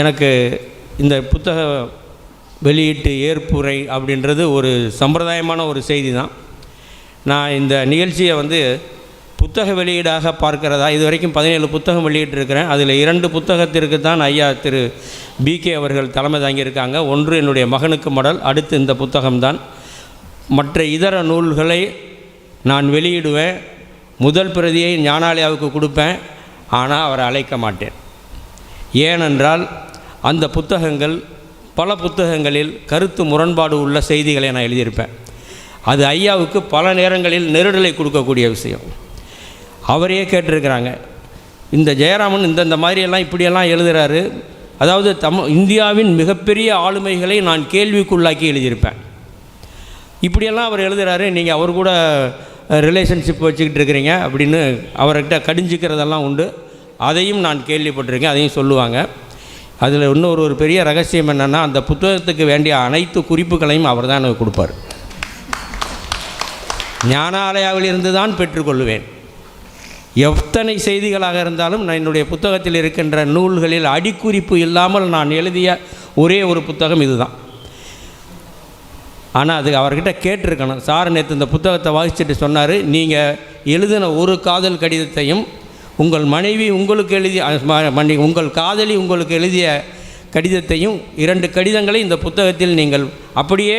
எனக்கு இந்த புத்தக வெளியீட்டு ஏற்புரை அப்படின்றது ஒரு சம்பிரதாயமான ஒரு செய்தி தான் நான் இந்த நிகழ்ச்சியை வந்து புத்தக வெளியீடாக பார்க்கிறதா? இது வரைக்கும் பதினேழு புத்தகம் வெளியிட்டிருக்கிறேன். அதில் இரண்டு புத்தகத்திற்கு தான் ஐயா திரு பிகே அவர்கள் தலைமை தாங்கியிருக்காங்க. ஒன்று என்னுடைய மகனுக்கு மடல் அடுத்து இந்த புத்தகம்தான். மற்ற இதர நூல்களை நான் வெளியிடுவேன். முதல் பிரதியை ஞானாலயாவுக்கு கொடுப்பேன். ஆனால் அவரை அழைக்க மாட்டேன். ஏனென்றால் அந்த புத்தகங்கள் பல புத்தகங்களில் கருத்து முரண்பாடு உள்ள செய்திகளை நான் எழுதியிருப்பேன். அது ஐயாவுக்கு பல நேரங்களில் நெருடலை கொடுக்கக்கூடிய விஷயம். அவரையே கேட்டிருக்கிறாங்க இந்த ஜெயராமன் இந்தந்த மாதிரியெல்லாம் இப்படியெல்லாம் எழுதுகிறாரு அதாவது தம் இந்தியாவின் மிகப்பெரிய ஆளுமைகளை நான் கேள்விக்குள்ளாக்கி எழுதியிருப்பேன். இப்படியெல்லாம் அவர் எழுதுகிறாரு நீங்கள் அவர் கூட ரிலேஷன்ஷிப் வச்சுக்கிட்டு இருக்கிறீங்க அப்படின்னு அவர்கிட்ட கடிஞ்சிக்கிறதெல்லாம் உண்டு. அதையும் நான் கேள்விப்பட்டிருக்கேன் அதையும் சொல்லுவாங்க. அதில் இன்னொரு ஒரு பெரிய ரகசியம் என்னென்னா அந்த புத்தகத்துக்கு வேண்டிய அனைத்து குறிப்புகளையும் அவர் தான் எனக்கு கொடுப்பார். ஞானாலயாவிலிருந்து தான் பெற்றுக்கொள்வேன். எத்தனை செய்திகளாக இருந்தாலும் நான் என்னுடைய புத்தகத்தில் இருக்கின்ற நூல்களில் அடிக்குறிப்பு இல்லாமல் நான் எழுதிய ஒரே ஒரு புத்தகம் இதுதான். ஆனால் அது அவர்கிட்ட கேட்டிருக்கணும். சார் நேற்று இந்த புத்தகத்தை வாசிச்சுட்டு சொன்னார் நீங்கள் எழுதின ஒரு காதல் கடிதத்தையும் உங்கள் மனைவி உங்களுக்கு எழுதிய மன்னி உங்கள் காதலி உங்களுக்கு எழுதிய கடிதத்தையும் இரண்டு கடிதங்களை இந்த புத்தகத்தில் நீங்கள் அப்படியே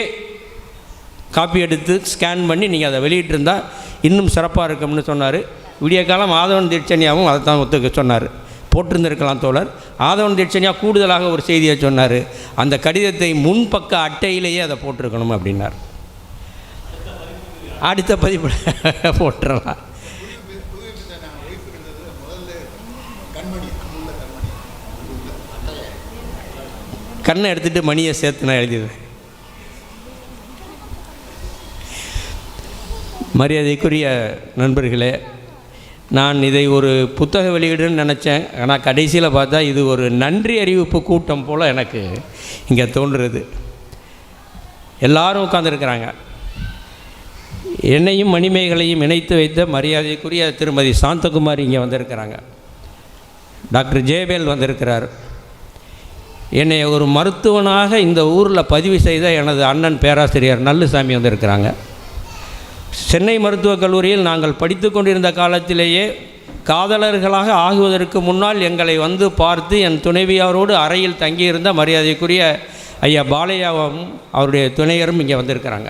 காப்பி எடுத்து ஸ்கேன் பண்ணி நீங்கள் அதை வெளியிட்டிருந்தால் இன்னும் சிறப்பாக இருக்கும்னு சொன்னார். விடிய காலம் ஆதவன் தீட்சணியாவும் அதை தான் ஒத்துக்க சொன்னார். போட்டிருந்திருக்கலாம் தோழர். ஆதவன் தீட்சணியா கூடுதலாக ஒரு செய்தியை சொன்னார். அந்த கடிதத்தை முன்பக்க அட்டையிலேயே அதை போட்டிருக்கணும் அப்படின்னார். அடுத்த பதிப்பில் போட்டுடலாம் கண்ணை எடுத்துட்டு மணியை சேர்த்து நான் எழுதிடுவேன் மரியாதைக்குரிய நண்பர்களே நான் இதை ஒரு புத்தக வெளியீடுன்னு நினச்சேன். ஆனால் கடைசியில் பார்த்தா இது ஒரு நன்றி அறிவிப்பு கூட்டம் போல் எனக்கு இங்கே தோன்றுறது. எல்லாரும் உட்காந்துருக்கிறாங்க என்னையும் மணிமேகலையும் இணைத்து வைத்த மரியாதைக்குரிய திருமதி சாந்தகுமாரி இங்கே வந்திருக்கிறாங்க. டாக்டர் ஜேவேல் வந்திருக்கிறார். என்னை ஒரு மருத்துவனாக இந்த ஊரில் பதிவு செய்த எனது அண்ணன் பேராசிரியர் நல்லுசாமி வந்திருக்கிறாங்க. சென்னை மருத்துவக் கல்லூரியில் நாங்கள் படித்து கொண்டிருந்த காலத்திலேயே காதலர்களாக ஆகுவதற்கு முன்னால் எங்களை வந்து பார்த்து என் துணைவியாரோடு அறையில் தங்கியிருந்த மரியாதைக்குரிய ஐயா பாலையாவும் அவருடைய துணையரும் இங்கே வந்திருக்கிறாங்க.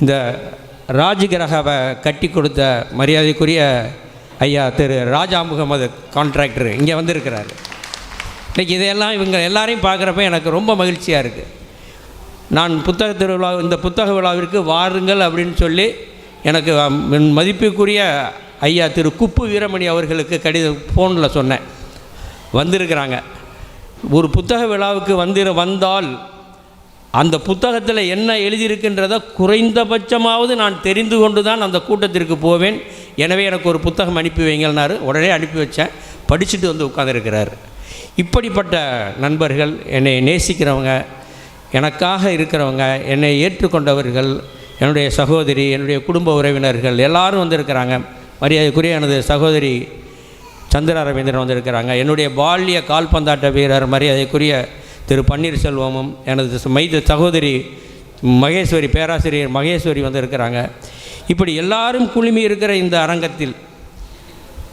இந்த ராஜகிரகவை கட்டி கொடுத்த மரியாதைக்குரிய ஐயா திரு ராஜா முகமது கான்ட்ராக்டர் இங்கே வந்திருக்கிறாரு. இன்றைக்கி இதையெல்லாம் இவங்க எல்லாரையும் பார்க்குறப்ப எனக்கு ரொம்ப மகிழ்ச்சியாக இருக்குது நான் புத்தக திருவிழா இந்த புத்தக விழாவிற்கு வாருங்கள் அப்படின்னு சொல்லி எனக்கு மதிப்புக்குரிய ஐயா திரு குப்பு வீரமணி அவர்களுக்கு கடிதம் ஃபோனில் சொன்னேன். வந்திருக்கிறாங்க. ஒரு புத்தக விழாவுக்கு வந்து வந்தால் அந்த புத்தகத்தில் என்ன எழுதியிருக்கின்றதை குறைந்தபட்சமாவது நான் தெரிந்து கொண்டு தான் அந்த கூட்டத்திற்கு போவேன். எனவே எனக்கு ஒரு புத்தகம் அனுப்பி வைங்கள்னாரு. உடனே அனுப்பி வச்சேன். படிச்சுட்டு வந்து உட்காந்துருக்கிறார் இப்படிப்பட்ட நண்பர்கள் என்னை நேசிக்கிறவங்க எனக்காக இருக்கிறவங்க என்னை ஏற்றுக்கொண்டவர்கள் என்னுடைய சகோதரி என்னுடைய குடும்ப உறவினர்கள் எல்லாரும் வந்திருக்கிறாங்க. மரியாதைக்குரிய எனது சகோதரி சந்திர ரவீந்திரன் வந்திருக்கிறாங்க. என்னுடைய பால்ய கால்பந்தாட்ட வீரர் மரியாதைக்குரிய திரு பன்னீர்செல்வமும் எனது மைத சகோதரி மகேஸ்வரி பேராசிரியர் மகேஸ்வரி வந்திருக்கிறாங்க. இப்படி எல்லாரும் குழுமி இருக்கிற இந்த அரங்கத்தில்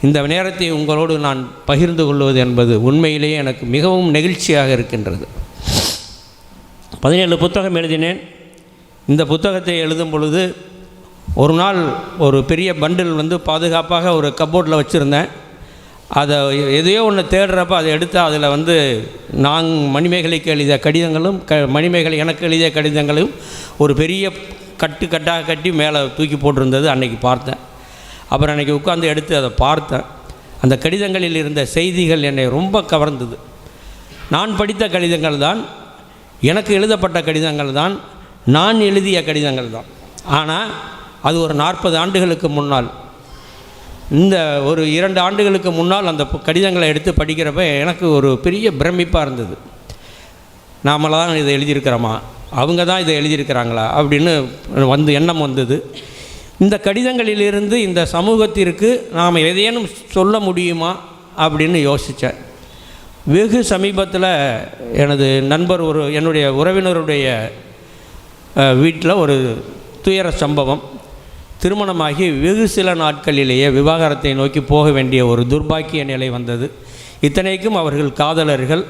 இந்த நேரத்தை உங்களோடு நான் பகிர்ந்து கொள்வது என்பது உண்மையிலேயே எனக்கு மிகவும் நெகிழ்ச்சியாக இருக்கின்றது. பதினேழு புத்தகம் எழுதினேன். இந்த புத்தகத்தை எழுதும் பொழுது ஒரு நாள் ஒரு பெரிய பண்டில் வந்து பாதுகாப்பாக ஒரு கப்போர்டில் வச்சுருந்தேன். அதை எதையோ ஒன்று தேடுறப்ப அதை எடுத்து அதில் வந்து நான் மணிமேகலைக்கு எழுதிய கடிதங்களும் க மணிமேகலை எனக்கு எழுதிய கடிதங்களும் ஒரு பெரிய கட்டு கட்டாக கட்டி மேலே தூக்கி போட்டிருந்தது அன்னைக்கு பார்த்தேன். அப்புறம் அன்றைக்கி உட்காந்து எடுத்து அதை பார்த்தேன். அந்த கடிதங்களில் இருந்த செய்திகள் என்னை ரொம்ப கவர்ந்தது. நான் படித்த கடிதங்கள் தான் எனக்கு எழுதப்பட்ட கடிதங்கள் தான் நான் எழுதிய கடிதங்கள் தான். ஆனால் அது ஒரு நாற்பது ஆண்டுகளுக்கு முன்னால். இந்த ஒரு இரண்டு ஆண்டுகளுக்கு முன்னால் அந்த கடிதங்களை எடுத்து படிக்கிறப்ப எனக்கு ஒரு பெரிய பிரமிப்பாக இருந்தது. நாமளாக தான் இதை எழுதியிருக்கிறோமா? அவங்க தான் இதை எழுதியிருக்கிறாங்களா? அப்படின்னு வந்து எண்ணம் வந்தது. இந்த கடிதங்களிலிருந்து இந்த சமூகத்திற்கு நாம் எதையேனும் சொல்ல முடியுமா அப்படின்னு யோசித்தேன் வெகு சமீபத்தில் எனது நண்பர் ஒரு என்னுடைய உறவினருடைய வீட்டில் ஒரு துயர சம்பவம். திருமணமாகி வெகு சில நாட்களிலேயே விவாகரத்தை நோக்கி போக வேண்டிய ஒரு துர்பாக்கிய நிலை வந்தது. இத்தனைக்கும் அவர்கள் காதலர்கள்.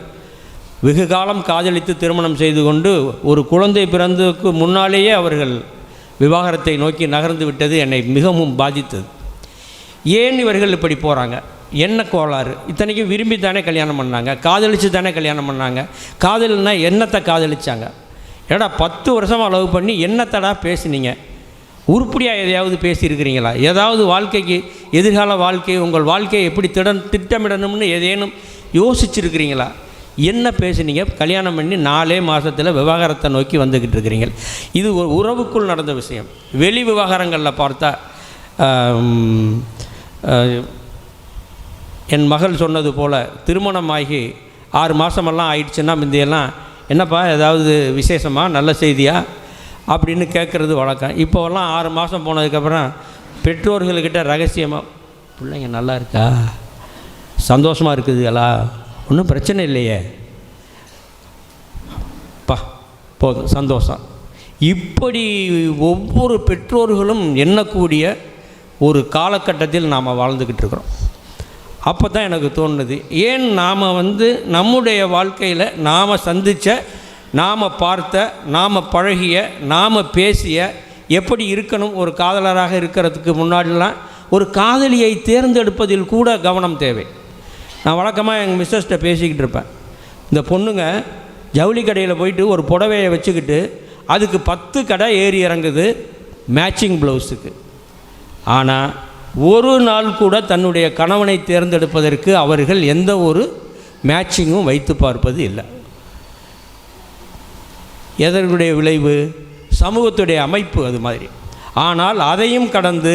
வெகு காலம் காதலித்து திருமணம் செய்து கொண்டு ஒரு குழந்தை பிறந்ததுக்கு முன்னாலேயே அவர்கள் விவாகரத்தை நோக்கி நகர்ந்து விட்டது என்னை மிகவும் பாதித்தது. ஏன் இவர்கள் இப்படி போகிறாங்க என்ன கோளாறு? இத்தனைக்கும் விரும்பி தானே கல்யாணம் பண்ணாங்க? காதலிச்சு தானே கல்யாணம் பண்ணாங்க? காதல்னா என்னத்தை காதலிச்சாங்க? ஏடா பத்து வருஷமாக லவ் பண்ணி என்னத்தடா பேசுனீங்க? உருப்படியாக எதையாவது பேசியிருக்கிறீங்களா? ஏதாவது வாழ்க்கைக்கு எதிர்கால வாழ்க்கை உங்கள் வாழ்க்கையை எப்படி திடன் திட்டமிடணும்னு ஏதேனும் யோசிச்சிருக்கிறீங்களா? என்ன பேசுனீங்க? கல்யாணம் பண்ணி நாலே மாதத்தில் விவாகரத்தை நோக்கி வந்துக்கிட்டு இருக்கிறீங்க. இது ஒரு உறவுக்குள் நடந்த விஷயம். வெளி விவகாரங்களில் பார்த்தா என் மகள் சொன்னது போல் திருமணமாகி ஆறு மாதமெல்லாம் ஆயிடுச்சுன்னா முந்தையெல்லாம் என்னப்பா ஏதாவது விசேஷமா? நல்ல செய்தியா? அப்படின்னு கேட்குறது வழக்கம். இப்போவெல்லாம் ஆறு மாதம் போனதுக்கப்புறம் பெற்றோர்கள்கிட்ட ரகசியமாக பிள்ளைங்க நல்லா இருக்கா? சந்தோஷமாக இருக்குதுங்களா ஒன்றும் பிரச்சனை இல்லையே. பா போதும் சந்தோஷம். இப்படி ஒவ்வொரு பெற்றோர்களும் எண்ணக்கூடிய ஒரு காலகட்டத்தில் நாம் வாழ்ந்துக்கிட்டு இருக்கிறோம். அப்போ தான் எனக்கு தோணுது ஏன் நாம் வந்து நம்முடைய வாழ்க்கையில் நாம் சந்தித்த நாம் பார்த்த நாம் பழகிய நாம் பேசிய எப்படி இருக்கணும் ஒரு காதலராக இருக்கிறதுக்கு முன்னாடிலாம் ஒரு காதலியை தேர்ந்தெடுப்பதில் கூட கவனம் தேவை. நான் வழக்கமாக எங்கள் மிஸ்ஸஸ்கிட்ட பேசிக்கிட்டு இருப்பேன். இந்த பொண்ணுங்க ஜவுளி கடையில் போயிட்டு ஒரு புடவையை வச்சுக்கிட்டு அதுக்கு பத்து கடை ஏறி இறங்குது மேட்சிங் ப்ளவுஸுக்கு. ஆனால் ஒரு நாள் கூட தன்னுடைய கணவனை தேர்ந்தெடுப்பதற்கு அவர்கள் எந்த ஒரு மேட்சிங்கும் வைத்து பார்ப்பது இல்லை. எதனுடைய விளைவு? சமூகத்துடைய அமைப்பு அது மாதிரி. ஆனால் அதையும் கடந்து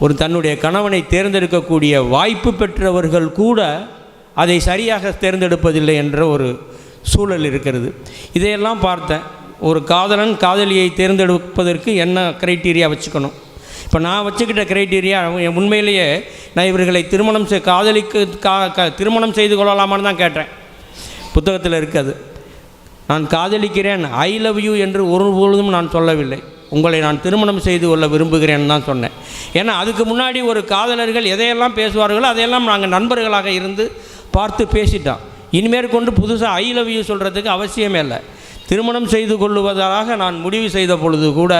ஒரு தன்னுடைய கணவனை தேர்ந்தெடுக்கக்கூடிய வாய்ப்பு பெற்றவர்கள் கூட அதை சரியாக தேர்ந்தெடுப்பதில்லை என்ற ஒரு சூழல் இருக்கிறது. இதையெல்லாம் பார்த்தேன். ஒரு காதலன் காதலியை தேர்ந்தெடுப்பதற்கு என்ன க்ரைட்டீரியா வச்சுக்கணும்? இப்போ நான் வச்சுக்கிட்ட க்ரைட்டீரியா உண்மையிலேயே நான் இவர்களை திருமணம் செய் காதலிக்கு கா க- திருமணம் செய்து கொள்ளலாமான்னு தான் கேட்டேன். புத்தகத்தில் இருக்குது நான் காதலிக்கிறேன் ஐ லவ் யூ என்று ஒரு பொழுதும் நான் சொல்லவில்லை. உங்களை நான் திருமணம் செய்து கொள்ள விரும்புகிறேன் தான் சொன்னேன். ஏன்னா அதுக்கு முன்னாடி ஒரு காதலர்கள் எதையெல்லாம் பேசுவார்களோ அதையெல்லாம் நாங்கள் நண்பர்களாக இருந்து பார்த்து பேசிட்டோம். இனிமேல் கொண்டு புதுசாக ஐ லவ் யூ சொல்கிறதுக்கு அவசியமே இல்லை. திருமணம் செய்து கொள்வதாக நான் முடிவு செய்த பொழுது கூட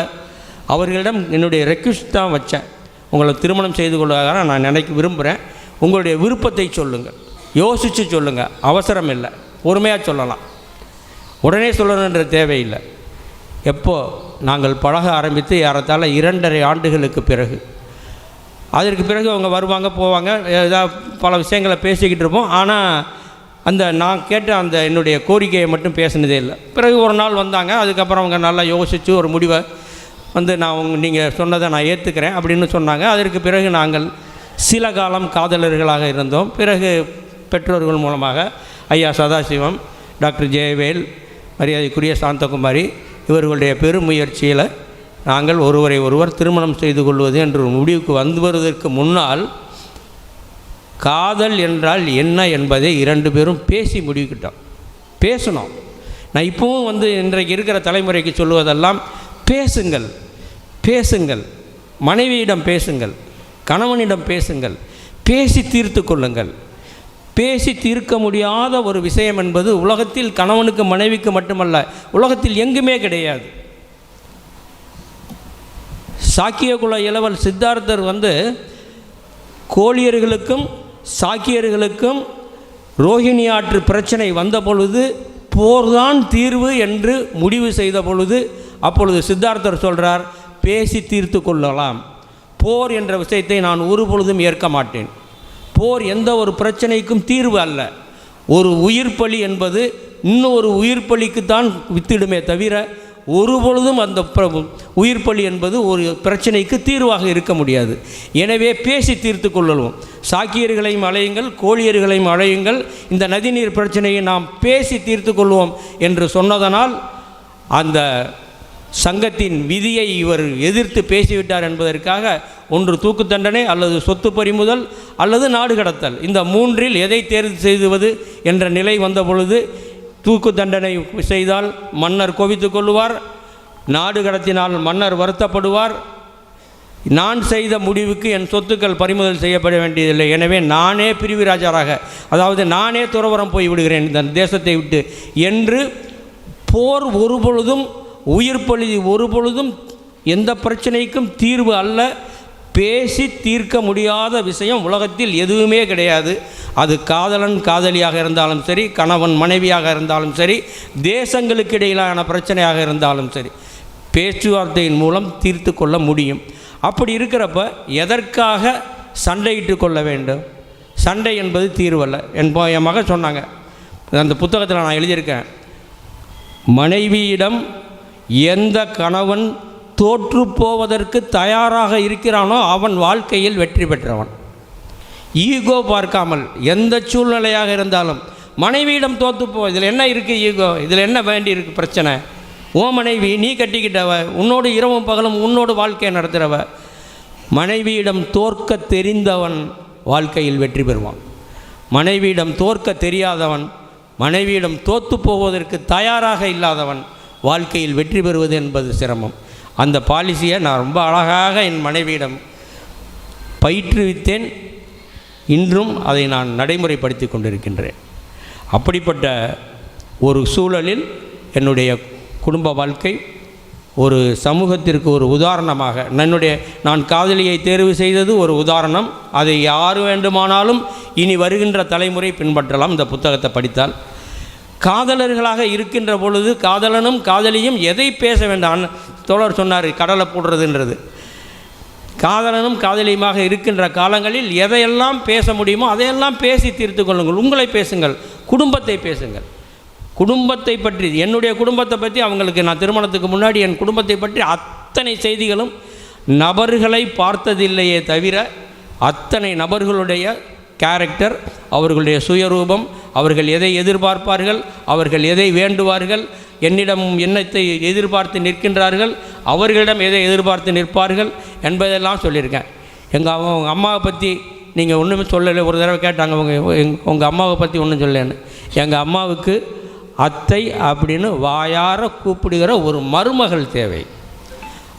அவர்களிடம் என்னுடைய ரெக்வஸ்ட் தான் வச்சேன். உங்களை திருமணம் செய்து கொள்வதாக நான் நினைக்க விரும்புகிறேன் உங்களுடைய விருப்பத்தை சொல்லுங்கள். யோசித்து சொல்லுங்கள் அவசரம் இல்லை. பொறுமையாக சொல்லலாம். உடனே சொல்லணுன்ற தேவையில்லை. எப்போ நாங்கள் பழக ஆரம்பித்து ஏறத்தாழ இரண்டரை ஆண்டுகளுக்கு பிறகு. அதற்கு பிறகு அவங்க வருவாங்க போவாங்க ஏதாவது பல விஷயங்களை பேசிக்கிட்டு இருப்போம். ஆனால் அந்த நான் கேட்ட அந்த என்னுடைய கோரிக்கையை மட்டும் பேசினதே இல்லை. பிறகு ஒரு நாள் வந்தாங்க அதுக்கப்புறம் அவங்க நல்லா யோசித்து ஒரு முடிவை வந்து நான் உங்க நீங்கள் சொன்னதை நான் ஏற்றுக்கிறேன் அப்படின்னு சொன்னாங்க. அதற்கு பிறகு நாங்கள் சில காலம் காதலர்களாக இருந்தோம். பிறகு பெற்றோர்கள் மூலமாக ஐயா சதாசிவம் டாக்டர் ஜெயவேல் மரியாதைக்குரிய சாந்தகுமாரி இவர்களுடைய பெருமுயற்சியில் நாங்கள் ஒருவரை ஒருவர் திருமணம் செய்து கொள்வது என்ற முடிவுக்கு வந்து வருவதற்கு முன்னால் காதல் என்றால் என்ன என்பதை இரண்டு பேரும் பேசி முடிவுக்கிட்டோம். பேசணும். நான் இப்போவும் வந்து இன்றைக்கு இருக்கிற தலைமுறைக்கு சொல்லுவதெல்லாம் பேசுங்கள் பேசுங்கள். மனைவியிடம் பேசுங்கள் கணவனிடம் பேசுங்கள் பேசி தீர்த்து கொள்ளுங்கள். பேசி தீர்க்க முடியாத ஒரு விஷயம் என்பது உலகத்தில் கணவனுக்கு மனைவிக்கு மட்டுமல்ல உலகத்தில் எங்குமே கிடையாது. சாக்கியகுல இளவல் சித்தார்த்தர் வந்து கோழியர்களுக்கும் சாக்கியர்களுக்கும் ரோஹிணி ஆற்று பிரச்சனை வந்த பொழுது போர்தான் தீர்வு என்று முடிவு செய்த பொழுது அப்பொழுது சித்தார்த்தர் சொல்கிறார் பேசி தீர்த்து கொள்ளலாம். போர் என்ற விஷயத்தை நான் ஒரு பொழுதும் ஏற்க மாட்டேன். போர் எந்த ஒரு பிரச்சனைக்கும் தீர்வு அல்ல. ஒரு உயிர் பலி என்பது இன்னொரு உயிர் பலிக்குத்தான் வித்திடுமே தவிர ஒரு பொழுதும் அந்த பிர- உயிர் பலி என்பது ஒரு பிரச்சனைக்கு தீர்வாக இருக்க முடியாது. எனவே பேசி தீர்த்து கொள்ளலாம் சாக்கியர்களையும் அழையுங்கள் கோழியர்களையும் அழையுங்கள் இந்த நதிநீர் பிரச்சனையை நாம் பேசி தீர்த்து கொள்வோம் என்று சொன்னதனால் அந்த சங்கத்தின் விதியை இவர் எதிர்த்து பேசிவிட்டார் என்பதற்காக ஒன்று தூக்கு தண்டனை அல்லது சொத்து பறிமுதல் அல்லது நாடு கடத்தல். இந்த மூன்றில் எதை தேர்வு செய்துவது என்ற நிலை வந்தபொழுது தூக்கு தண்டனை செய்தால் மன்னர் கோபித்துக் கொள்வார் நாடு கடத்தினால் மன்னர் வருத்தப்படுவார். நான் செய்த முடிவுக்கு என் சொத்துக்கள் பறிமுதல் செய்யப்பட வேண்டியதில்லை. எனவே நானே பிரிவிராஜாராக அதாவது நானே துறவரம் போய் விடுகிறேன் இந்த தேசத்தை விட்டு என்று போர் ஒருபொழுதும் உயிர் பழுதி ஒரு பொழுதும் எந்த பிரச்சனைக்கும் தீர்வு அல்ல. பேசி தீர்க்க முடியாத விஷயம் உலகத்தில் எதுவுமே கிடையாது. அது காதலன் காதலியாக இருந்தாலும் சரி கணவன் மனைவியாக இருந்தாலும் சரி தேசங்களுக்கு இடையிலான பிரச்சனையாக இருந்தாலும் சரி பேச்சுவார்த்தையின் மூலம் தீர்த்து கொள்ள முடியும். அப்படி இருக்கிறப்ப எதற்காக சண்டையிட்டு கொள்ள வேண்டும்? சண்டை என்பது தீர்வல்ல. என் போ- என் மகன் சொன்னாங்க. அந்த புத்தகத்தில் நான் எழுதியிருக்கேன். மனைவியிடம் எந்த கணவன் தோற்று போவதற்கு தயாராக இருக்கிறானோ அவன் வாழ்க்கையில் வெற்றி பெற்றவன். ஈகோ பார்க்காமல் எந்த சூழ்நிலையாக இருந்தாலும் மனைவியிடம் தோற்று போ இதில் என்ன இருக்குது ஈகோ? இதில் என்ன வேண்டி இருக்குது பிரச்சனை? ஓ மனைவி நீ கட்டிக்கிட்டவ உன்னோடு இரவும் பகலும் உன்னோடு வாழ்க்கையை நடத்துகிறவ மனைவியிடம் தோற்க தெரிந்தவன் வாழ்க்கையில் வெற்றி பெறுவான். மனைவியிடம் தோற்க தெரியாதவன் மனைவியிடம் தோற்று போவதற்கு தயாராக இல்லாதவன் வாழ்க்கையில் வெற்றி பெறுவது என்பது சிரமம். அந்த பாலிசியை நான் ரொம்ப அழகாக என் மனைவியிடம் பயிற்றுவித்தேன். இன்றும் அதை நான் நடைமுறைப்படுத்தி கொண்டிருக்கின்றேன். அப்படிப்பட்ட ஒரு சூழலில் என்னுடைய குடும்ப வாழ்க்கை ஒரு சமூகத்திற்கு ஒரு உதாரணமாக என்னுடைய நான் காதலியை தேர்வு செய்தது ஒரு உதாரணம். அதை யார் வேண்டுமானாலும் இனி வருகின்ற தலைமுறை பின்பற்றலாம். இந்த புத்தகத்தை படித்தால் காதலர்களாக இருக்கின்ற பொழுது காதலனும் காதலியும் எதை பேச வேண்டாம் தோழர் சொன்னார் கடலை போடுறதுன்றது. காதலனும் காதலியுமாக இருக்கின்ற காலங்களில் எதையெல்லாம் பேச முடியுமோ அதையெல்லாம் பேசி தீர்த்து கொள்ளுங்கள். உங்களை பேசுங்கள் குடும்பத்தை பேசுங்கள். குடும்பத்தை பற்றி என்னுடைய குடும்பத்தை பற்றி அவங்களுக்கு நான் திருமணத்துக்கு முன்னாடி என் குடும்பத்தை பற்றி அத்தனை செய்திகளும் நபர்களை பார்த்ததில்லையே தவிர அத்தனை நபர்களுடைய கேரக்டர் அவர்களுடைய சுயரூபம் அவர்கள் எதை எதிர்பார்ப்பார்கள் அவர்கள் எதை வேண்டுவார்கள் என்னிடம் என்னத்தை எதிர்பார்த்து நிற்கின்றார்கள் அவர்களிடம் எதை எதிர்பார்த்து நிற்பார்கள் என்பதெல்லாம் சொல்லியிருக்கேன். எங்கள் அவங்க உங்கள் அம்மாவை பற்றி நீங்கள் ஒன்றுமே சொல்லலை. ஒரு தடவை கேட்டாங்க உங்கள் உங்கள் அம்மாவை பற்றி ஒன்றும் சொல்லலைன்னு. எங்கள் அம்மாவுக்கு அத்தை அப்படின்னு வாயார கூப்பிடுகிற ஒரு மருமகள் தேவை.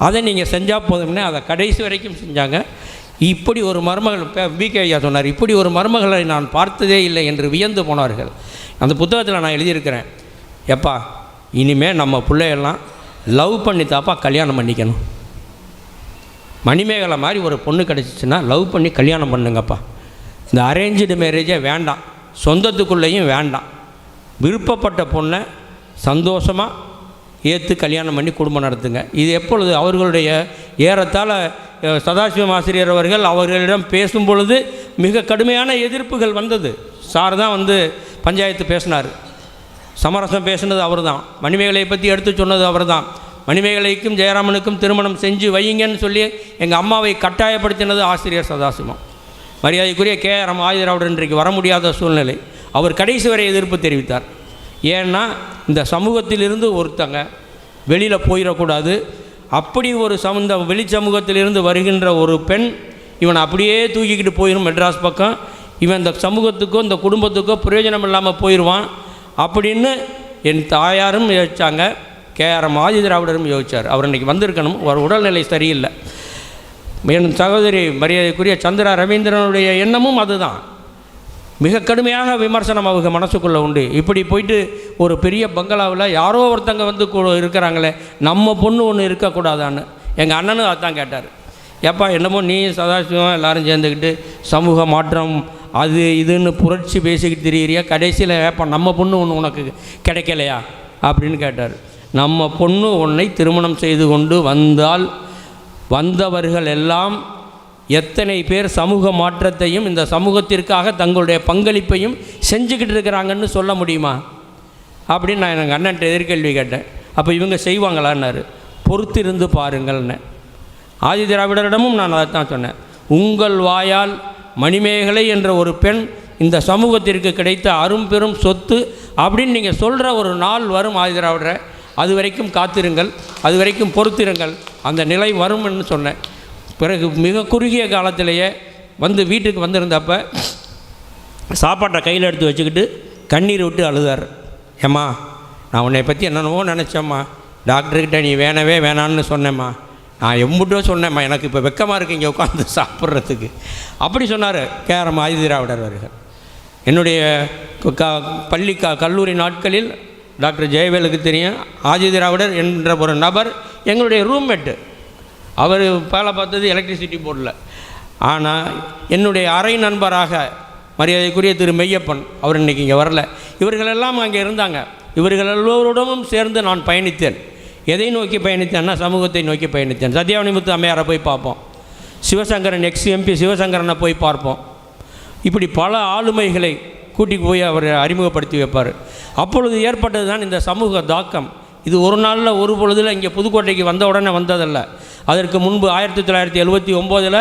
அதை நீங்கள் செஞ்சால் போதும்னே அதை கடைசி வரைக்கும் செஞ்சாங்க. இப்படி ஒரு மருமகள் பிகே ஐயா சொன்னார் இப்படி ஒரு மருமகளை நான் பார்த்ததே இல்லை என்று வியந்து போனார்கள். அந்த புத்தகத்தில் நான் எழுதியிருக்கிறேன். எப்பா இனிமேல் நம்ம பிள்ளையெல்லாம் லவ் பண்ணி தாப்பா கல்யாணம் பண்ணிக்கணும். மணிமேகலை மாதிரி ஒரு பொண்ணு கிடச்சிச்சின்னா லவ் பண்ணி கல்யாணம் பண்ணுங்கப்பா. இந்த அரேஞ்சு மேரேஜே வேண்டாம். சொந்தத்துக்குள்ளேயும் வேண்டாம். விருப்பப்பட்ட பொண்ணை சந்தோஷமாக ஏற்று கல்யாணம் பண்ணி குடும்பம் நடத்துங்க. இது எப்பொழுது அவர்களுடைய ஏறத்தாழ சதாசிவம் ஆசிரியர் அவர்கள் அவர்களிடம் பேசும் பொழுது மிக கடுமையான எதிர்ப்புகள் வந்தது. சார் தான் வந்து பஞ்சாயத்து பேசினார். சமரசம் பேசினது அவர் தான் மணிமேகலையை பற்றி எடுத்து சொன்னது அவர் தான் மணிமேகலைக்கும் ஜெயராமனுக்கும் திருமணம் செஞ்சு வையுங்கன்னு சொல்லி எங்கள் அம்மாவை கட்டாயப்படுத்தினது ஆசிரியர் சதாசிவம். மரியாதைக்குரிய கே ஆர் எம் ஆயுதராவுடன் இன்றைக்கு வர முடியாத சூழ்நிலை. அவர் கடைசி வரை எதிர்ப்பு தெரிவித்தார். ஏன்னா இந்த சமூகத்திலிருந்து ஒருத்தங்க வெளியில் போயிடக்கூடாது. அப்படி ஒரு சமந்த வெளி சமூகத்திலிருந்து வருகின்ற ஒரு பெண் இவனை அப்படியே தூக்கிக்கிட்டு போயிடும் மெட்ராஸ் பக்கம். இவன் இந்த சமூகத்துக்கோ இந்த குடும்பத்துக்கோ பிரயோஜனம் இல்லாமல் போயிடுவான் அப்படின்னு என் தாயாரும் யோசிச்சாங்க. கேஆர்எம் ஆதிதிராவிடரும் யோசித்தார் அவர் இன்றைக்கி வந்திருக்கணும். ஒரு உடல்நிலை சரியில்லை. என் சகோதரி மரியாதைக்குரிய சந்திரா ரவீந்திரனுடைய எண்ணமும் அதுதான். மிக கடுமையாக விமர்சனம் அவங்க மனசுக்குள்ளே உண்டு. இப்படி போயிட்டு ஒரு பெரிய பங்களாவில் யாரோ ஒருத்தங்க வந்து இருக்கிறாங்களே நம்ம பொண்ணு ஒன்று இருக்கக்கூடாதான்னு. எங்கள் அண்ணனும் அதான் கேட்டார். ஏப்பா என்னமோ நீ சதாசிவம் எல்லாரும் சேர்ந்துக்கிட்டு சமூக மாற்றம் அது இதுன்னு புரட்சி பேசிக்கிட்டு திரியிறியா? கடைசியில் ஏப்பா நம்ம பொண்ணு ஒன்று உனக்கு கிடைக்கலையா? அப்படின்னு கேட்டார். நம்ம பொண்ணு உன்னை திருமணம் செய்து கொண்டு வந்தால் வந்தவர்கள் எல்லாம் எத்தனை பேர் சமூக மாற்றத்தையும் இந்த சமூகத்திற்காக தங்களுடைய பங்களிப்பையும் செஞ்சுக்கிட்டு இருக்கிறாங்கன்னு சொல்ல முடியுமா? அப்படின்னு நான் எங்கள் அண்ணன்ட்ட எதிர்கேள்வி கேட்டேன். அப்போ இவங்க செய்வாங்களான்னாரு. பொறுத்திருந்து பாருங்கள்னு. ஆதி திராவிடரிடமும் நான் அதை தான் சொன்னேன். உங்கள் வாயால் மணிமேகலை என்ற ஒரு பெண் இந்த சமூகத்திற்கு கிடைத்த அரும்பெரும் சொத்து அப்படின்னு நீங்கள் சொல்கிற ஒரு நாள் வரும் ஆதி திராவிடரை. அது வரைக்கும் காத்திருங்கள். அது வரைக்கும் பொறுத்திருங்கள். அந்த நிலை வரும்னு சொன்னேன். பிறகு மிக குறுகிய காலத்திலேயே வந்து வீட்டுக்கு வந்திருந்தப்ப சாப்பாட்டை கையில் எடுத்து வச்சுக்கிட்டு கண்ணீர் விட்டு அழுதார். ஏம்மா நான் உன்னை பற்றி என்னென்னவோ நினச்சேம்மா. டாக்டர்கிட்ட நீ வேணவே வேணான்னு சொன்னேம்மா. நான் எம்புட்டோ சொன்னேம்மா எனக்கு இப்போ வெக்கமாக இருக்கு இங்கே உட்காந்து சாப்பிட்றதுக்கு. அப்படி சொன்னார் கேரம் ஆதிதிராவிடர் அவர்கள். என்னுடைய க- பள்ளி க கல்லூரி நாட்களில் டாக்டர் ஜெயவேலுக்கு தெரியும். ஆதிதிராவிடர் என்ற ஒரு நபர் எங்களுடைய ரூம்மேட்டு. அவர் வேலை பார்த்தது எலக்ட்ரிசிட்டி போர்டில் ஆனால் என்னுடைய அரை நண்பராக மரியாதைக்குரிய திரு மெய்யப்பன் அவர் இன்னைக்கு இங்கே வரல. இவர்களெல்லாம் அங்கே இருந்தாங்க. இவர்கள் எல்லோருடனும் சேர்ந்து நான் பயணித்தேன். எதை நோக்கி பயணித்தேன்னா சமூகத்தை நோக்கி பயணித்தேன். சத்யாவணிமுத்து அம்மையாரை போய் பார்ப்போம். சிவசங்கரன் எக்ஸ் எம்பி சிவசங்கரனை போய் பார்ப்போம். இப்படி பல ஆளுமைகளை கூட்டி போய் அவர் அறிமுகப்படுத்தி வைப்பார். அப்பொழுது ஏற்பட்டது தான் இந்த சமூக தாக்கம். இது ஒரு நாளில் ஒரு பொழுதில் இங்கே புதுக்கோட்டைக்கு வந்த உடனே வந்ததல்ல. அதற்கு முன்பு ஆயிரத்தி தொள்ளாயிரத்தி எழுபத்தி ஒம்போதில்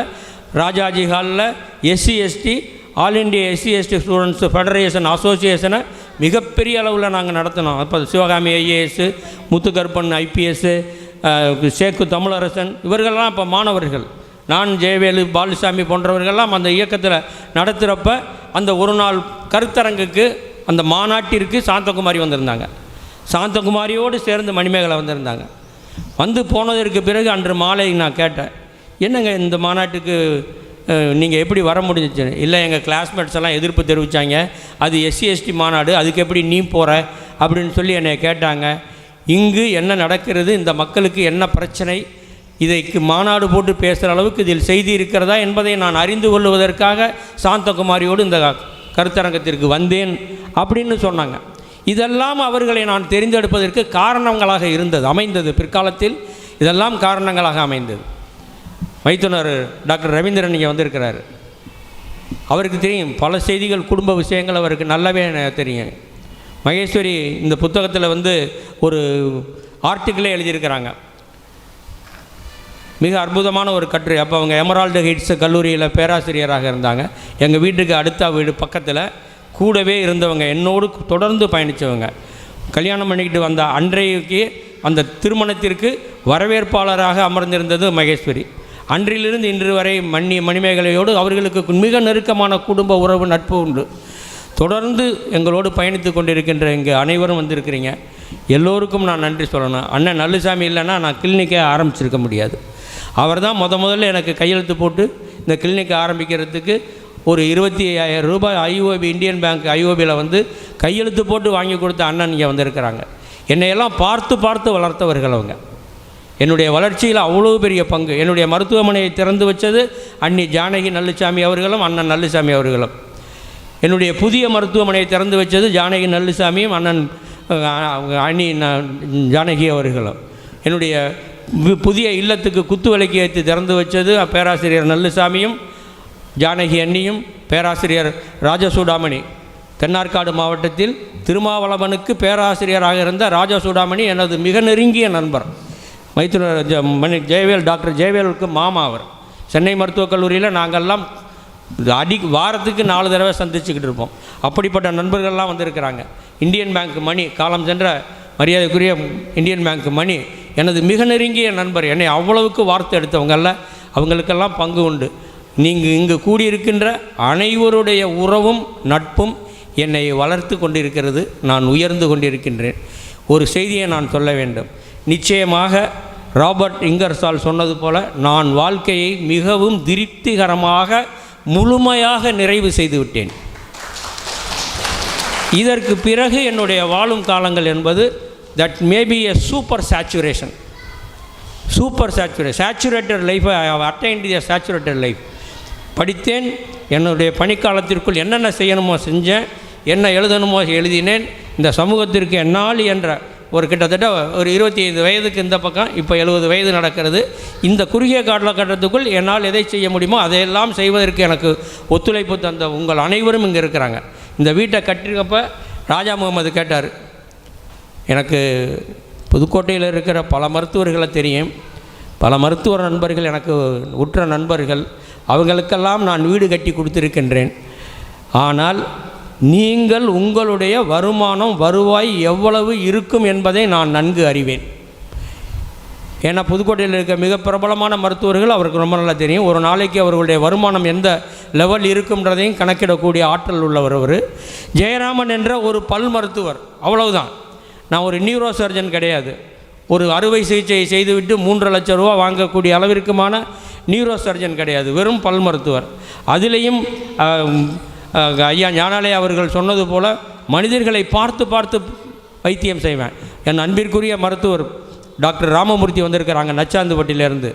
ராஜாஜி ஹாலில் SC ST all India SC ST students federation அசோசியேஷனை மிகப்பெரிய அளவில் நாங்கள் நடத்தினோம். அப்போ சிவகாமி ஐஏஎஸ் முத்துக்கருப்பன் ஐபிஎஸ்ஸு சேக்கு தமிழரசன் இவர்கள்லாம் இப்போ மாணவர்கள். நான் ஜெயவேலு பாலுசாமி போன்றவர்கள்லாம் அந்த இயக்கத்தில் நடத்துகிறப்ப அந்த ஒரு நாள் கருத்தரங்குக்கு அந்த மாநாட்டிற்கு சாந்தகுமாரி வந்திருந்தாங்க. சாந்தகுமாரியோடு சேர்ந்து மணிமேகலை வந்திருந்தாங்க. வந்து போனதற்கு பிறகு அன்று மாலை நான் கேட்டேன் என்னங்க இந்த மாநாட்டுக்கு நீங்கள் எப்படி வர முடிஞ்சிச்சு? இல்லை எங்கள் கிளாஸ்மேட்ஸ் எல்லாம் எதிர்ப்பு தெரிவித்தாங்க அது எஸ்சி எஸ்டி மாநாடு அதுக்கு எப்படி நீ போகிற அப்படின்னு சொல்லி என்னை கேட்டாங்க. இங்கு என்ன நடக்கிறது இந்த மக்களுக்கு என்ன பிரச்சனை? இதைக்கு மாநாடு போட்டு பேசுகிற அளவுக்கு இதில் செய்தி இருக்கிறதா என்பதை நான் அறிந்து கொள்வதற்காக சாந்தகுமாரியோடு இந்த கருத்தரங்கத்திற்கு வந்தேன் அப்படின்னு சொன்னாங்க. இதெல்லாம் அவர்களை நான் தெரிந்தெடுப்பதற்கு காரணங்களாக இருந்தது அமைந்தது. பிற்காலத்தில் இதெல்லாம் காரணங்களாக அமைந்தது. மைத்துனர் டாக்டர் ரவீந்திரன் இங்கே வந்திருக்கிறார். அவருக்கு தெரியும் பல செய்திகள் குடும்ப விஷயங்கள் அவருக்கு நல்லாவே தெரியும். மகேஸ்வரி இந்த புத்தகத்தில் வந்து ஒரு ஆர்டிக்கிளே எழுதியிருக்கிறாங்க. மிக அற்புதமான ஒரு கட்டுரை. அப்போ அவங்க எமரால்டு ஹிட்ஸ் கல்லூரியில் பேராசிரியராக இருந்தாங்க. எங்கள் வீட்டுக்கு அடுத்த வீடு பக்கத்தில் கூடவே இருந்தவங்க என்னோடு தொடர்ந்து பயணித்தவங்க. கல்யாணம் பண்ணிக்கிட்டு வந்த அன்றைக்கு அந்த திருமணத்திற்கு வரவேற்பாளராக அமர்ந்திருந்தது மகேஸ்வரி. அன்றிலிருந்து இன்று வரை மணி மணிமேகலையோடு அவர்களுக்கு மிக நெருக்கமான குடும்ப உறவு நட்பு உண்டு. தொடர்ந்து எங்களோடு பயணித்து கொண்டிருக்கின்ற இங்கே அனைவரும் வந்திருக்கிறீங்க. எல்லோருக்கும் நான் நன்றி சொல்லணும். அண்ணன் நல்லுசாமி இல்லைன்னா நான் கிளினிக்கே ஆரம்பிச்சிருக்க முடியாது. அவர் தான் முத முதல்ல எனக்கு கையெழுத்து போட்டு இந்த கிளினிக் ஆரம்பிக்கிறதுக்கு ஒரு இருபத்தி ஐயாயிரம் ரூபாய் ஐஓபி இந்தியன் பேங்க் ஐஓபியில் வந்து கையெழுத்து போட்டு வாங்கி கொடுத்த அண்ணன் இங்கே வந்திருக்கிறாங்க. என்னையெல்லாம் பார்த்து பார்த்து வளர்த்தவர்கள் அவங்க. என்னுடைய வளர்ச்சியில் அவ்வளோ பெரிய பங்கு. என்னுடைய மருத்துவமனையை திறந்து வச்சது அண்ணி ஜானகி நல்லுசாமி அவர்களும் அண்ணன் நல்லுசாமி அவர்களும். என்னுடைய புதிய மருத்துவமனையை திறந்து வச்சது ஜானகி நல்லுசாமியும் அண்ணன் அண்ணி ஜானகி அவர்களும். என்னுடைய புதிய இல்லத்துக்கு குத்து விளக்கி ஏற்றி திறந்து வச்சது பேராசிரியர் நல்லுசாமியும் ஜானகி அண்ணியும் பேராசிரியர் ராஜசூடாமணி. தென்னார்காடு மாவட்டத்தில் திருமாவளவனுக்கு பேராசிரியராக இருந்த ராஜசூடாமணி எனது மிக நெருங்கிய நண்பர். மைத்துனர் ஜ- மணி ஜெயவேல் டாக்டர் ஜெயவேலுக்கு மாமா அவர். சென்னை மருத்துவக் கல்லூரியில் நாங்கள்லாம் அடி வாரத்துக்கு நாலு தடவை சந்திச்சுக்கிட்டு இருப்போம். அப்படிப்பட்ட நண்பர்கள்லாம் வந்திருக்கிறாங்க. இந்தியன் பேங்க் மணி காலம் சென்ற மரியாதைக்குரிய இந்தியன் பேங்க் மணி எனது மிக நெருங்கிய நண்பர். என்னை அவ்வளவுக்கு வார்த்தை எடுத்தவங்கல்ல. அவங்களுக்கெல்லாம் பங்கு உண்டு. நீங்கள் இங்கு கூடியிருக்கின்ற அனைவருடைய உறவும் நட்பும் என்னை வளர்த்து கொண்டிருக்கிறது. நான் உயர்ந்து கொண்டிருக்கின்றேன். ஒரு செய்தியை நான் சொல்ல வேண்டும். நிச்சயமாக ராபர்ட் இங்கர்சால் சொன்னது போல நான் வாழ்க்கையை மிகவும் திருப்திகரமாக முழுமையாக நிறைவு செய்துவிட்டேன். இதற்கு பிறகு என்னுடைய வாழும் காலங்கள் என்பது that may be a super saturation super saturate saturated லைஃபை I have attained a saturated life படித்தேன். என்னுடைய பணிக்காலத்திற்குள் என்னென்ன செய்யணுமோ செஞ்சேன். என்ன எழுதணுமோ எழுதினேன். இந்த சமூகத்திற்கு என்னால் என்ற ஒரு கிட்டத்தட்ட ஒரு இருபத்தி ஐந்து வயதுக்கு இந்த பக்கம் இப்போ எழுபது வயது நடக்கிறது. இந்த குறுகிய காலகட்டத்துக்குள் என்னால் எதை செய்ய முடியுமோ அதையெல்லாம் செய்வதற்கு எனக்கு ஒத்துழைப்பு தந்த உங்கள் அனைவரும் இங்கே இருக்கிறாங்க. இந்த வீட்டை கட்டிருக்கப்ப ராஜா முகமது கேட்டார் எனக்கு புதுக்கோட்டையில் இருக்கிற பல மருத்துவர்களை தெரியும். பல மருத்துவ நண்பர்கள் எனக்கு உற்ற நண்பர்கள் அவர்களுக்கெல்லாம் நான் வீடு கட்டி கொடுத்துருக்கின்றேன். ஆனால் நீங்கள் உங்களுடைய வருமானம் வருவாய் எவ்வளவு இருக்கும் என்பதை நான் நன்கு அறிவேன். ஏன்னா புதுக்கோட்டையில் இருக்க மிக பிரபலமான மருத்துவர்கள் அவருக்கு ரொம்ப நல்லா தெரியும். ஒரு நாளைக்கு அவர்களுடைய வருமானம் எந்த லெவல் இருக்குன்றதையும் கணக்கிடக்கூடிய ஆற்றல் உள்ளவர் அவர். ஜெயராமன் என்ற ஒரு பல் மருத்துவர். அவ்வளவுதான். நான் ஒரு நியூரோ சர்ஜன் கிடையாது. ஒரு அறுவை சிகிச்சையை செய்துவிட்டு மூன்று லட்சம் ரூபா வாங்கக்கூடிய அளவிற்குமான நியூரோ சர்ஜன் கிடையாது. வெறும் பல் மருத்துவர். அதிலையும் ஐயா ஞானாலயா அவர்கள் சொன்னது போல் மனிதர்களை பார்த்து பார்த்து வைத்தியம் செய்வேன். என் அன்பிற்குரிய மருத்துவர் டாக்டர் ராமமூர்த்தி வந்திருக்கிறாங்க நச்சாந்துப்பட்டியிலேருந்து.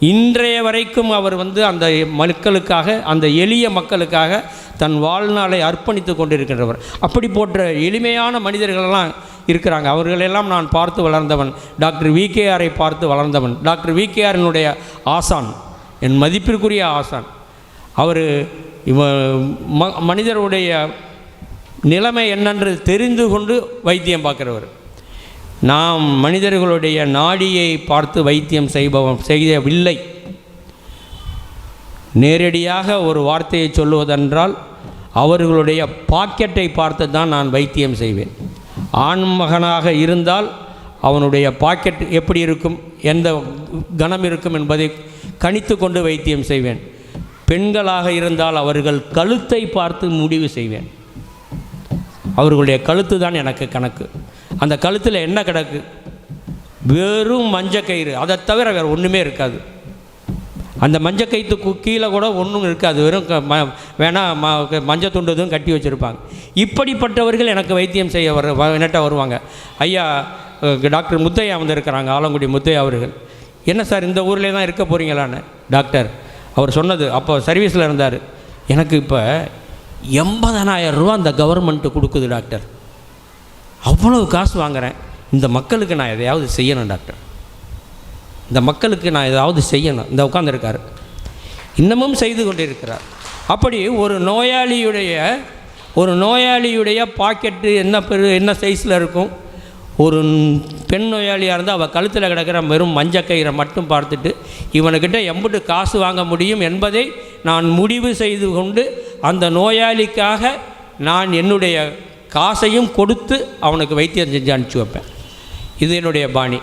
இன்றைய வரைக்கும் அவர் வந்து அந்த மக்களுக்காக அந்த எளிய மக்களுக்காக தன் வாழ்நாளை அர்ப்பணித்து கொண்டிருக்கின்றவர். அப்படி போன்ற எளிமையான மனிதர்களெல்லாம் இருக்கிறாங்க. அவர்களெல்லாம் நான் பார்த்து வளர்ந்தவன். டாக்டர் விகேஆரை பார்த்து வளர்ந்தவன். டாக்டர் விகேஆரினுடைய ஆசான் என் மதிப்பிற்குரிய ஆசான். அவர் இவ ம மனிதருடைய நிலைமை என்னென்று தெரிந்து கொண்டு வைத்தியம் பார்க்குறவர். நாம் மனிதர்களுடைய நாடியை பார்த்து வைத்தியம் செய்பவன் செய்யவில்லை. நேரடியாக ஒரு வார்த்தையை சொல்லுவதென்றால் அவர்களுடைய பாக்கெட்டை பார்த்து தான் நான் வைத்தியம் செய்வேன். ஆண் மகனாக இருந்தால் அவனுடைய பாக்கெட் எப்படி இருக்கும் எந்த கணம் இருக்கும் என்பதை கணித்து கொண்டு வைத்தியம் செய்வேன். பெண்களாக இருந்தால் அவர்கள் கழுத்தை பார்த்து முடிவு செய்வேன். அவர்களுடைய கழுத்து தான் எனக்கு கணக்கு. அந்த கழுத்தில் என்ன கிடக்கு? வெறும் மஞ்சக்கயிறு அதை தவிர வேறு ஒன்றுமே இருக்காது. அந்த மஞ்சக்கயிற்றுக்கு கீழே கூட ஒன்றும் இருக்காது. வெறும் க- ம வேணா ம மஞ்சள் துண்டு எதுவும் கட்டி வச்சுருப்பாங்க. இப்படிப்பட்டவர்கள் எனக்கு வைத்தியம் செய்ய வர வ- என்னட்ட வருவாங்க? ஐயா டாக்டர் முத்தையா வந்திருக்கிறாங்க ஆலங்குடி முத்தையா அவர்கள். என்ன சார் இந்த ஊர்லேயே தான் இருக்க போகிறீங்களான்னு டாக்டர் அவர் சொன்னது அப்போ சர்வீஸில் இருந்தார். எனக்கு இப்போ எண்பதனாயிரம் ரூபா அந்த கவர்மெண்ட்டு கொடுக்குது டாக்டர். அவ்வளவு காசு வாங்குறேன். இந்த மக்களுக்கு நான் எதையாவது செய்யணும் டாக்டர். இந்த மக்களுக்கு நான் ஏதாவது செய்யணும். இந்த உட்காந்துருக்காரு இன்னமும் செய்து கொண்டிருக்கிறார். அப்படி ஒரு நோயாளியுடைய ஒரு நோயாளியுடைய பாக்கெட்டு என்ன பெரு என்ன சைஸில் இருக்கும்? ஒரு பெண் நோயாளியாக இருந்தால் அவள் கழுத்தில் கிடக்கிற வெறும் மஞ்சக்கயிறை மட்டும் பார்த்துட்டு இவனுக்கிட்ட எம்புட்டு காசு வாங்க முடியும் என்பதை நான் முடிவு செய்து கொண்டு அந்த நோயாளிக்காக நான் என்னுடைய காசையும் கொடுத்து அவனுக்கு வைத்தியம் செஞ்சு அனுப்பிச்சி வைப்பேன். இது என்னுடைய பாணி.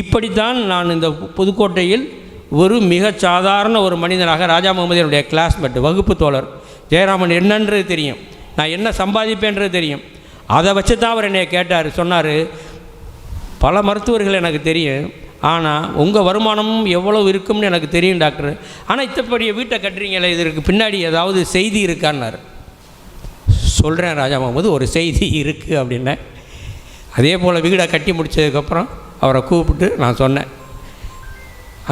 இப்படித்தான் நான் இந்த புதுக்கோட்டையில் ஒரு மிக சாதாரண ஒரு மனிதனாக ராஜா முகமது என்னுடைய கிளாஸ்மேட் வகுப்பு தோழர் ஜெயராமன் என்னன்றது தெரியும். நான் என்ன சம்பாதிப்பேன்றது தெரியும். அதை வச்சு தான் அவர் என்னை கேட்டார். சொன்னார் பல மருத்துவர்கள் எனக்கு தெரியும். ஆனால் உங்கள் வருமானமும் எவ்வளோ இருக்கும்னு எனக்கு தெரியும் டாக்டர். ஆனால் இத்தப்படிய வீட்டை கட்டுறீங்களே இதற்கு பின்னாடி ஏதாவது செய்தி இருக்கான்னாரு. சொல்கிறேன் ராஜா முகமது ஒரு செய்தி இருக்குது அப்படின்னேன். அதே போல் வீடை கட்டி முடித்ததுக்கப்புறம் அவரை கூப்பிட்டு நான் சொன்னேன்.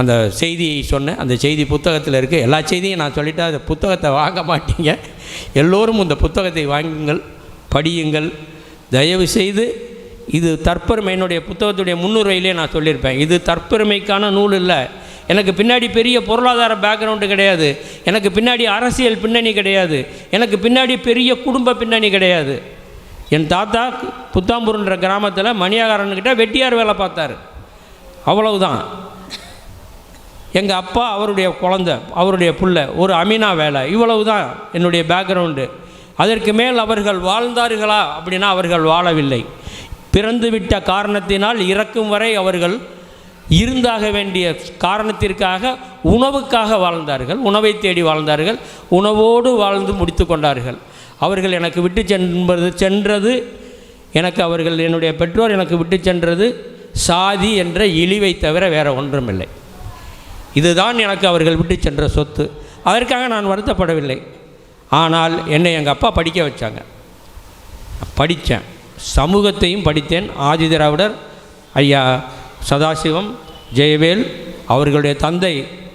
அந்த செய்தியை சொன்னேன். அந்த செய்தி புத்தகத்தில் இருக்குது எல்லா செய்தியும் நான் சொல்லிட்டேன் அந்த புத்தகத்தை வாங்க மாட்டீங்க. எல்லோரும் இந்த புத்தகத்தை வாங்குங்கள் படியுங்கள். தயவு செய்து இது தற்பெருமை. என்னுடைய புத்தகத்துடைய முன்னுரையிலே நான் சொல்லியிருப்பேன். இது தற்பெருமைக்கான நூல் இல்லை. எனக்கு பின்னாடி பெரிய பொருளாதார பேக்ரவுண்டு கிடையாது. எனக்கு பின்னாடி அரசியல் பின்னணி கிடையாது. எனக்கு பின்னாடி பெரிய குடும்ப பின்னணி கிடையாது. என் தாத்தா புத்தாம்பூர்ன்ற கிராமத்தில் மணியாகாரன்கிட்ட வெட்டியார் வேலை பார்த்தாரு. அவ்வளவுதான். எங்கள் அப்பா அவருடைய குழந்த அவருடைய புள்ள ஒரு அமீனா வேலை. இவ்வளவு தான் என்னுடைய பேக்ரவுண்டு அதற்கு மேல் அவர்கள் வாழ்ந்தார்களா அப்படின்னா அவர்கள் வாழவில்லை. பிறந்துவிட்ட காரணத்தினால் இறக்கும் வரை அவர்கள் இருந்தாக வேண்டிய காரணத்திற்காக உணவுக்காக வாழ்ந்தார்கள். உணவை தேடி வாழ்ந்தார்கள். உணவோடு வாழ்ந்து முடித்து கொண்டார்கள். அவர்கள் எனக்கு விட்டு சென்பது சென்றது எனக்கு அவர்கள் என்னுடைய பெற்றோர் எனக்கு விட்டு சென்றது சாதி என்ற இழிவை தவிர வேறு ஒன்றுமில்லை. இதுதான் எனக்கு அவர்கள் விட்டு சென்ற சொத்து. அதற்காக நான் வருத்தப்படவில்லை. ஆனால் என்னை எங்கள் அப்பா படிக்க வச்சாங்க. படித்தேன். சமூகத்தையும் படித்தேன். ஆதிதிராவிடர் ஐயா சதாசிவம் ஜெயவேல் அவர்களுடைய தந்தை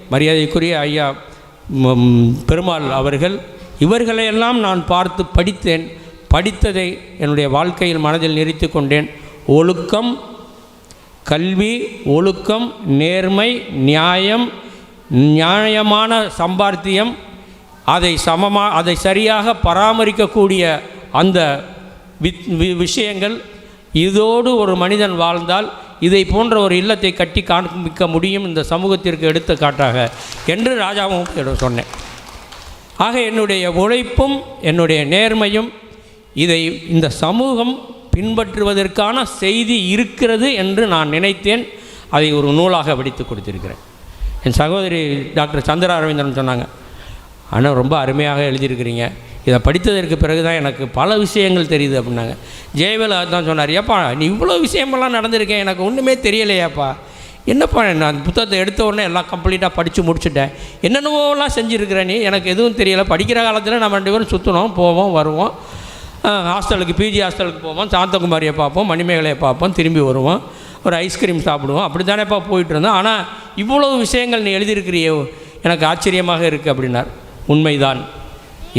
மரியாதைக்குரிய ஐயா பெருமாள் அவர்கள் இவர்களையெல்லாம் நான் பார்த்து படித்தேன். படித்ததை என்னுடைய வாழ்க்கையில் மனதில் நிறுத்தி கொண்டேன். ஒழுக்கம் கல்வி ஒழுக்கம் நேர்மை நியாயம் நியாயமான சம்பாத்தியம் அதை சமமா அதை சரியாக பராமரிக்கக்கூடிய அந்த வித் வி- விஷயங்கள் இதோடு ஒரு மனிதன் வாழ்ந்தால் இதை போன்ற ஒரு இல்லத்தை கட்டி காண்பிக்க முடியும் இந்த சமூகத்திற்கு எடுத்துக்காட்டாக என்று ராஜாவும் சொன்னேன். ஆக என்னுடைய உழைப்பும் என்னுடைய நேர்மையும் இதை இந்த சமூகம் பின்பற்றுவதற்கான செய்தி இருக்கிறது என்று நான் நினைத்தேன். அதை ஒரு நூலாக வடித்து கொடுத்திருக்கிறேன். என் சகோதரி டாக்டர் சந்திர அரவிந்தன் சொன்னாங்க ஆனால் ரொம்ப அருமையாக எழுதியிருக்கிறீங்க. இதை படித்ததற்கு பிறகு தான் எனக்கு பல விஷயங்கள் தெரியுது அப்படின்னாங்க. ஜெயவேல் தான் சொன்னார் ஏப்பா நீ இவ்வளோ விஷயமெல்லாம் நடந்திருக்கேன் எனக்கு ஒன்றுமே தெரியலையாப்பா. என்னப்பா நான் அந்த புத்தகத்தை எடுத்த உடனே எல்லாம் கம்ப்ளீட்டாக படித்து முடிச்சுட்டேன். என்னென்னவோலாம் செஞ்சுருக்கிறேன் நீ? எனக்கு எதுவும் தெரியலை. படிக்கிற காலத்தில் நம்ம ரெண்டு பேரும் சுற்றணும் போவோம் வருவோம். ஹாஸ்டலுக்கு பிஜி ஹாஸ்டலுக்கு போவோம் சாந்தகுமாரியை பார்ப்போம் மணிமேகலையை பார்ப்போம் திரும்பி வருவோம். ஒரு ஐஸ்கிரீம் சாப்பிடுவோம். அப்படி தானேப்பா போயிட்டு இருந்தோம் ஆனால் இவ்வளவு விஷயங்கள் நீ எழுதியிருக்கிறியோ? எனக்கு ஆச்சரியமாக இருக்குது அப்படின்னார். உண்மைதான்.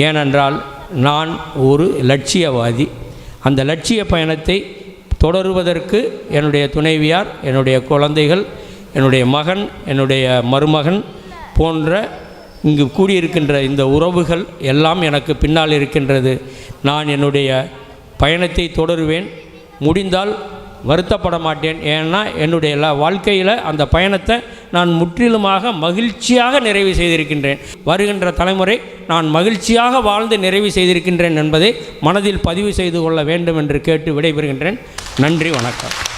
ஏனென்றால் நான் ஒரு லட்சியவாதி. அந்த லட்சிய பயணத்தை தொடருவதற்கு என்னுடைய துணைவியார் என்னுடைய குழந்தைகள் என்னுடைய மகன் என்னுடைய மருமகன் போன்ற இங்கு கூடியிருக்கின்ற இந்த உறவுகள் எல்லாம் எனக்கு பின்னால் இருக்கின்றது. நான் என்னுடைய பயணத்தை தொடருவேன். முடிந்தால் வருத்தப்பட மாட்டேன் ஏன்னா என்னுடைய எல்லா வாழ்க்கையில் அந்த பயணத்தை நான் முற்றிலுமாக மகிழ்ச்சியாக நிறைவு செய்திருக்கின்றேன். வருகின்ற தலைமுறை நான் மகிழ்ச்சியாக வாழ்ந்து நிறைவு செய்திருக்கின்றேன் என்பதை மனதில் பதிவு செய்து கொள்ள வேண்டும் என்று கேட்டு விடைபெறுகின்றேன். நன்றி வணக்கம்.